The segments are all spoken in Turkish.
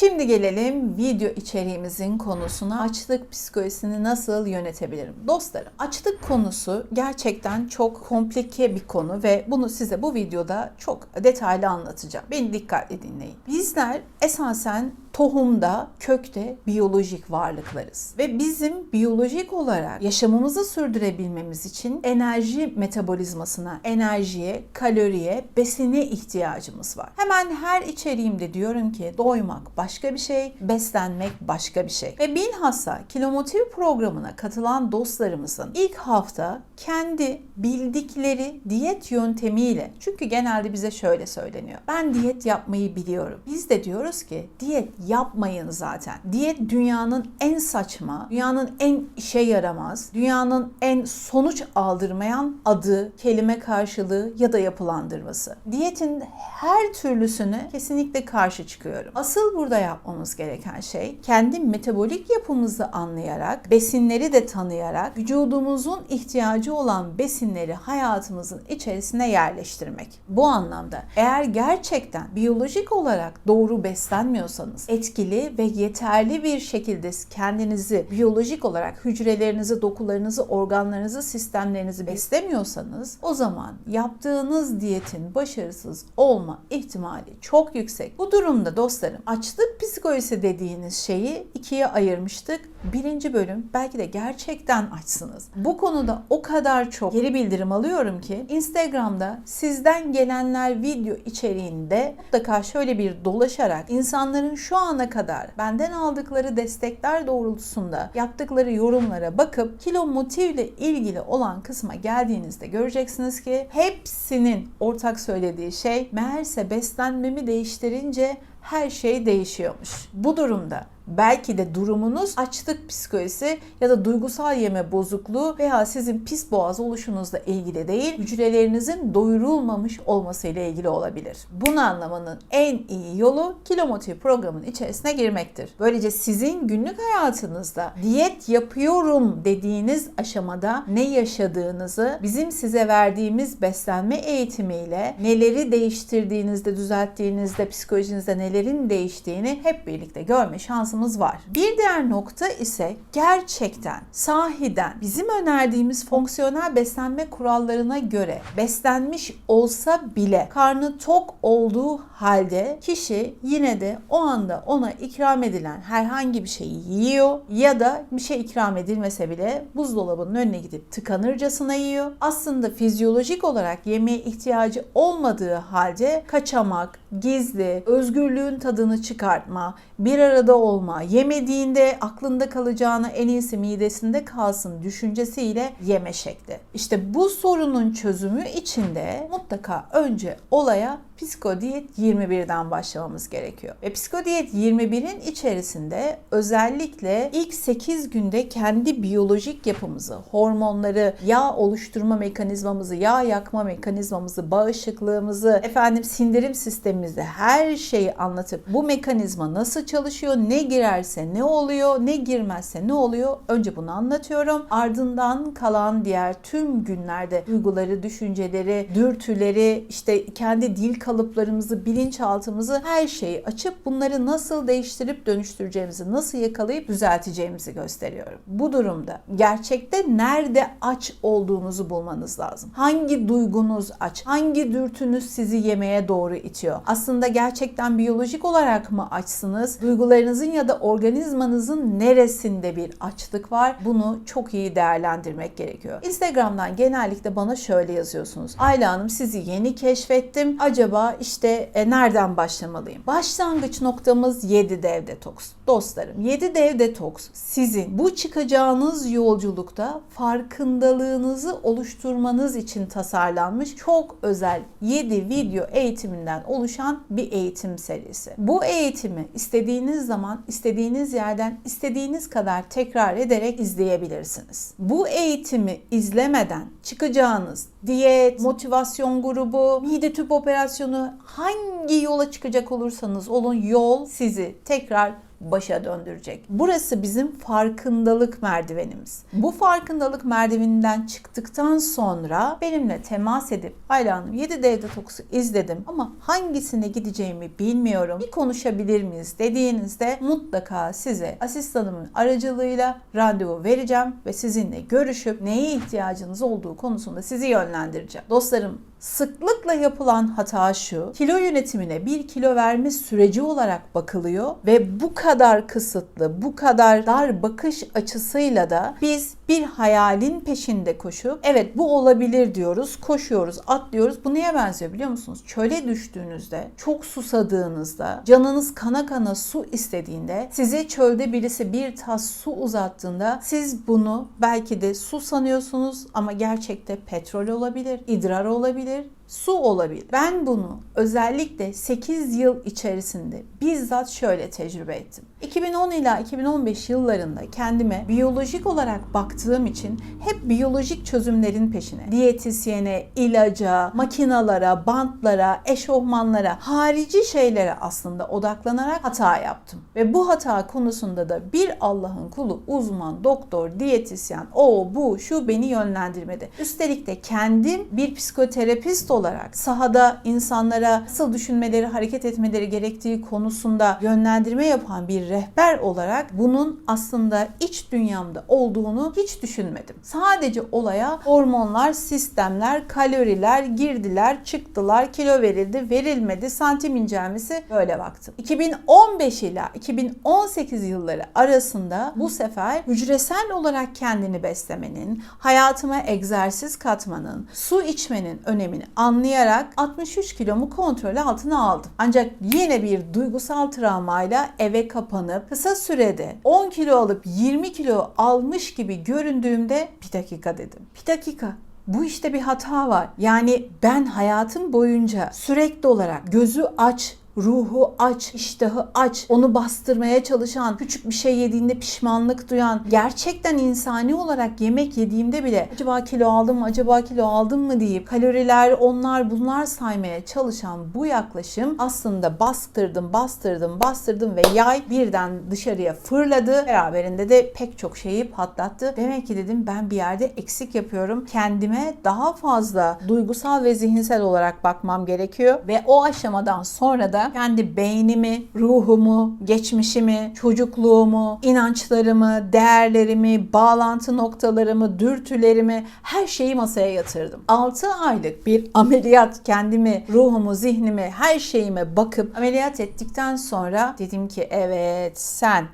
Şimdi gelelim video içeriğimizin konusuna. Açlık psikolojisini nasıl yönetebilirim? Dostlarım, açlık konusu gerçekten çok komplike bir konu ve bunu size bu videoda çok detaylı anlatacağım. Beni dikkatli dinleyin. Bizler esasen tohumda, kökte biyolojik varlıklarız. Ve bizim biyolojik olarak yaşamımızı sürdürebilmemiz için enerji metabolizmasına, enerjiye, kaloriye, besine ihtiyacımız var. Hemen her içeriğimde diyorum ki doymak başka bir şey, beslenmek başka bir şey. Ve bilhassa Kilomotiv programına katılan dostlarımızın ilk hafta kendi bildikleri diyet yöntemiyle çünkü genelde bize şöyle söyleniyor. Ben diyet yapmayı biliyorum. Biz de diyoruz ki diyet yapmayın zaten. Diyet dünyanın en saçma, dünyanın en işe yaramaz, dünyanın en sonuç aldırmayan adı, kelime karşılığı ya da yapılandırması. Diyetin her türlüsüne kesinlikle karşı çıkıyorum. Asıl burada yapmamız gereken şey kendi metabolik yapımızı anlayarak, besinleri de tanıyarak vücudumuzun ihtiyacı olan besinleri hayatımızın içerisine yerleştirmek. Bu anlamda eğer gerçekten biyolojik olarak doğru beslenmiyorsanız, etkili ve yeterli bir şekilde kendinizi biyolojik olarak hücrelerinizi, dokularınızı, organlarınızı, sistemlerinizi beslemiyorsanız o zaman yaptığınız diyetin başarısız olma ihtimali çok yüksek. Bu durumda dostlarım açlık psikolojisi dediğiniz şeyi ikiye ayırmıştık. Birinci bölüm belki de gerçekten açsınız. Bu konuda o kadar çok geri bildirim alıyorum ki Instagram'da sizden gelenler video içeriğinde mutlaka şöyle bir dolaşarak insanların şu ana kadar benden aldıkları destekler doğrultusunda yaptıkları yorumlara bakıp kilo motivle ilgili olan kısma geldiğinizde göreceksiniz ki hepsinin ortak söylediği şey meğerse beslenmemi değiştirince her şey değişiyormuş. Bu durumda belki de durumunuz açlık psikolojisi ya da duygusal yeme bozukluğu veya sizin pis boğaz oluşunuzla ilgili değil, hücrelerinizin doyurulmamış olması ile ilgili olabilir. Bunu anlamanın en iyi yolu Kilomotiv programın içerisine girmektir. Böylece sizin günlük hayatınızda diyet yapıyorum dediğiniz aşamada ne yaşadığınızı bizim size verdiğimiz beslenme eğitimiyle neleri değiştirdiğinizde, düzelttiğinizde, psikolojinizde nelerin değiştiğini hep birlikte görme şansımız var. Bir diğer nokta ise gerçekten sahiden bizim önerdiğimiz fonksiyonel beslenme kurallarına göre beslenmiş olsa bile karnı tok olduğu halde kişi yine de o anda ona ikram edilen herhangi bir şeyi yiyor ya da bir şey ikram edilmese bile buzdolabının önüne gidip tıkanırcasına yiyor. Aslında fizyolojik olarak yemeğe ihtiyacı olmadığı halde kaçamak, gizli, özgürlüğün tadını çıkartma, bir arada olma, yemediğinde aklında kalacağına en iyisi midesinde kalsın düşüncesiyle yeme şekli. İşte bu sorunun çözümü içinde mutlaka önce olaya Psikodiyet 21'den başlamamız gerekiyor. Ve Psikodiyet 21'in içerisinde özellikle ilk 8 günde kendi biyolojik yapımızı, hormonları, yağ oluşturma mekanizmamızı, yağ yakma mekanizmamızı, bağışıklığımızı, efendim sindirim sistemimizi her şeyi anlatıp bu mekanizma nasıl çalışıyor, ne girerse ne oluyor, ne girmezse ne oluyor önce bunu anlatıyorum. Ardından kalan diğer tüm günlerde duyguları, düşünceleri, dürtüleri, işte kendi dil kalıplarımızı, bilinçaltımızı her şeyi açıp bunları nasıl değiştirip dönüştüreceğimizi, nasıl yakalayıp düzelteceğimizi gösteriyorum. Bu durumda gerçekte nerede aç olduğunuzu bulmanız lazım. Hangi duygunuz aç? Hangi dürtünüz sizi yemeğe doğru itiyor? Aslında gerçekten biyolojik olarak mı açsınız? Duygularınızın ya da organizmanızın neresinde bir açlık var? Bunu çok iyi değerlendirmek gerekiyor. Instagram'dan genellikle bana şöyle yazıyorsunuz. Ayla Hanım sizi yeni keşfettim. Acaba işte e, nereden başlamalıyım? Başlangıç noktamız 7 dev detoks. Dostlarım 7 dev detoks sizin bu çıkacağınız yolculukta farkındalığınızı oluşturmanız için tasarlanmış çok özel 7 video eğitiminden oluşan bir eğitim serisi. Bu eğitimi istediğiniz zaman istediğiniz yerden istediğiniz kadar tekrar ederek izleyebilirsiniz. Bu eğitimi izlemeden çıkacağınız diyet, motivasyon grubu, mide tüp operasyonu hangi yola çıkacak olursanız olun yol sizi tekrar başa döndürecek. Burası bizim farkındalık merdivenimiz. Bu farkındalık merdiveninden çıktıktan sonra benimle temas edip Ayla Hanım 7D Detox'u izledim ama hangisine gideceğimi bilmiyorum. Bir konuşabilir miyiz dediğinizde mutlaka size asistanımın aracılığıyla randevu vereceğim ve sizinle görüşüp neye ihtiyacınız olduğu konusunda sizi yönlendireceğim. Dostlarım Sıklıkla yapılan hata şu, kilo yönetimine bir kilo verme süreci olarak bakılıyor ve bu kadar kısıtlı, bu kadar dar bakış açısıyla da biz bir hayalin peşinde koşup evet bu olabilir diyoruz, koşuyoruz, atlıyoruz. Bu neye benziyor biliyor musunuz? Çöle düştüğünüzde, çok susadığınızda, canınız kana kana su istediğinde, size çölde birisi bir tas su uzattığında siz bunu belki de su sanıyorsunuz ama gerçekte petrol olabilir, idrar olabilir, su olabilir. Ben bunu özellikle 8 yıl içerisinde bizzat şöyle tecrübe ettim. 2010 ila 2015 yıllarında kendime biyolojik olarak baktığım için hep biyolojik çözümlerin peşine, diyetisyene, ilaca, makinalara, bantlara, eşofmanlara, harici şeylere aslında odaklanarak hata yaptım. Ve bu hata konusunda da bir Allah'ın kulu, uzman, doktor, diyetisyen, o bu şu beni yönlendirmedi. Üstelik de kendim bir psikoterapist olarak sahada insanlara nasıl düşünmeleri, hareket etmeleri gerektiği konusunda yönlendirme yapan bir rehber olarak bunun aslında iç dünyamda olduğunu hiç düşünmedim. Sadece olaya hormonlar, sistemler, kaloriler, girdiler, çıktılar, kilo verildi, verilmedi, santim incelmesi böyle baktım. 2015 ile 2018 yılları arasında bu sefer hücresel olarak kendini beslemenin, hayatıma egzersiz katmanın, su içmenin önemini anlayarak 63 kilomu kontrol altına aldım. Ancak yine bir duygusal travmayla eve kapanıp kısa sürede 10 kilo alıp 20 kilo almış gibi göründüğümde bir dakika dedim. Bir dakika bu işte bir hata var. Yani ben hayatım boyunca sürekli olarak gözü aç, ruhu aç, iştahı aç, onu bastırmaya çalışan, küçük bir şey yediğinde pişmanlık duyan, gerçekten insani olarak yemek yediğimde bile acaba kilo aldım mı, acaba kilo aldım mı deyip kaloriler, onlar bunlar saymaya çalışan bu yaklaşım aslında bastırdım, bastırdım, bastırdım ve yay birden dışarıya fırladı. Beraberinde de pek çok şeyi patlattı. Demek ki dedim ben bir yerde eksik yapıyorum. Kendime daha fazla duygusal ve zihinsel olarak bakmam gerekiyor ve o aşamadan sonra da kendi beynimi, ruhumu, geçmişimi, çocukluğumu, inançlarımı, değerlerimi, bağlantı noktalarımı, dürtülerimi her şeyi masaya yatırdım. 6 aylık bir ameliyat kendimi, ruhumu, zihnimi, her şeyime bakıp ameliyat ettikten sonra dedim ki evet sen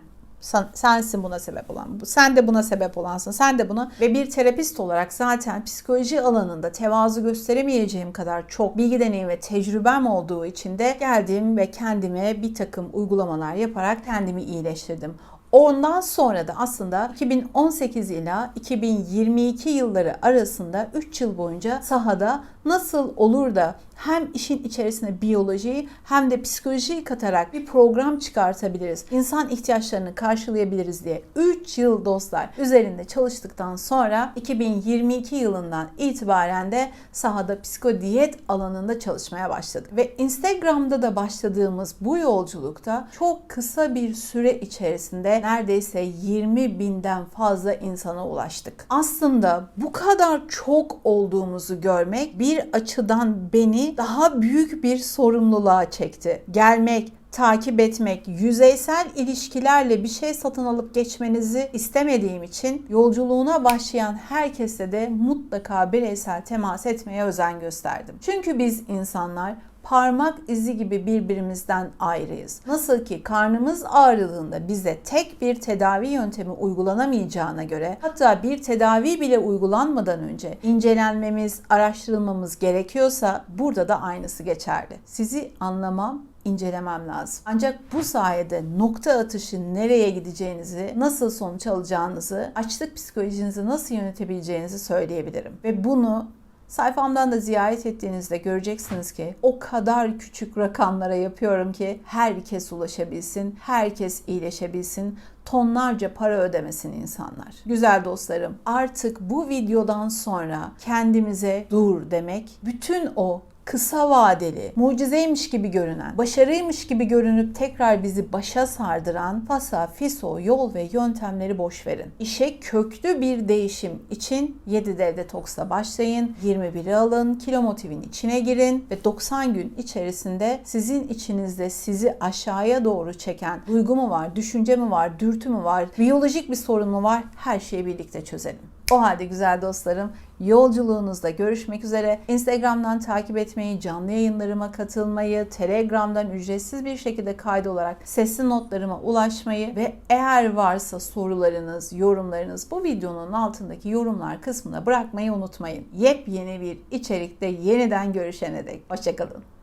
sen, sensin buna sebep olan. Sen de buna sebep olansın. Sen de buna ve bir terapist olarak zaten psikoloji alanında tevazu gösteremeyeceğim kadar çok bilgi deneyim ve tecrübem olduğu için de geldim ve kendime bir takım uygulamalar yaparak kendimi iyileştirdim. Ondan sonra da aslında 2018 ila 2022 yılları arasında 3 yıl boyunca sahada nasıl olur da hem işin içerisine biyolojiyi hem de psikolojiyi katarak bir program çıkartabiliriz. İnsan ihtiyaçlarını karşılayabiliriz diye 3 yıl dostlar üzerinde çalıştıktan sonra 2022 yılından itibaren de sahada psikodiyet alanında çalışmaya başladık. Ve Instagram'da da başladığımız bu yolculukta çok kısa bir süre içerisinde neredeyse 20 binden fazla insana ulaştık. Aslında bu kadar çok olduğumuzu görmek bir açıdan beni daha büyük bir sorumluluğa çekti. Gelmek, takip etmek, yüzeysel ilişkilerle bir şey satın alıp geçmenizi istemediğim için yolculuğuna başlayan herkese de mutlaka bireysel temas etmeye özen gösterdim. Çünkü biz insanlar parmak izi gibi birbirimizden ayrıyız. Nasıl ki karnımız ağrıdığında bize tek bir tedavi yöntemi uygulanamayacağına göre hatta bir tedavi bile uygulanmadan önce incelenmemiz, araştırılmamız gerekiyorsa burada da aynısı geçerli. Sizi anlamam incelemem lazım. Ancak bu sayede nokta atışı nereye gideceğinizi, nasıl sonuç alacağınızı, açlık psikolojinizi nasıl yönetebileceğinizi söyleyebilirim. Ve bunu Sayfamdan da ziyaret ettiğinizde göreceksiniz ki o kadar küçük rakamlara yapıyorum ki herkes ulaşabilsin, herkes iyileşebilsin, tonlarca para ödemesin insanlar. Güzel dostlarım, artık bu videodan sonra kendimize dur demek, bütün o kısa vadeli, mucizeymiş gibi görünen, başarıymış gibi görünüp tekrar bizi başa sardıran fasa, fiso, yol ve yöntemleri boş verin. İşe köklü bir değişim için 7 dev detoksla başlayın. 21'i alın, kilo motivin içine girin ve 90 gün içerisinde sizin içinizde sizi aşağıya doğru çeken duygu mu var, düşünce mi var, dürtü mü var, biyolojik bir sorun mu var her şeyi birlikte çözelim. O halde güzel dostlarım yolculuğunuzda görüşmek üzere. Instagram'dan takip etmeyi, canlı yayınlarıma katılmayı, Telegram'dan ücretsiz bir şekilde kaydolarak sesli notlarıma ulaşmayı ve eğer varsa sorularınız, yorumlarınız bu videonun altındaki yorumlar kısmına bırakmayı unutmayın. Yepyeni bir içerikte yeniden görüşene dek. Hoşçakalın.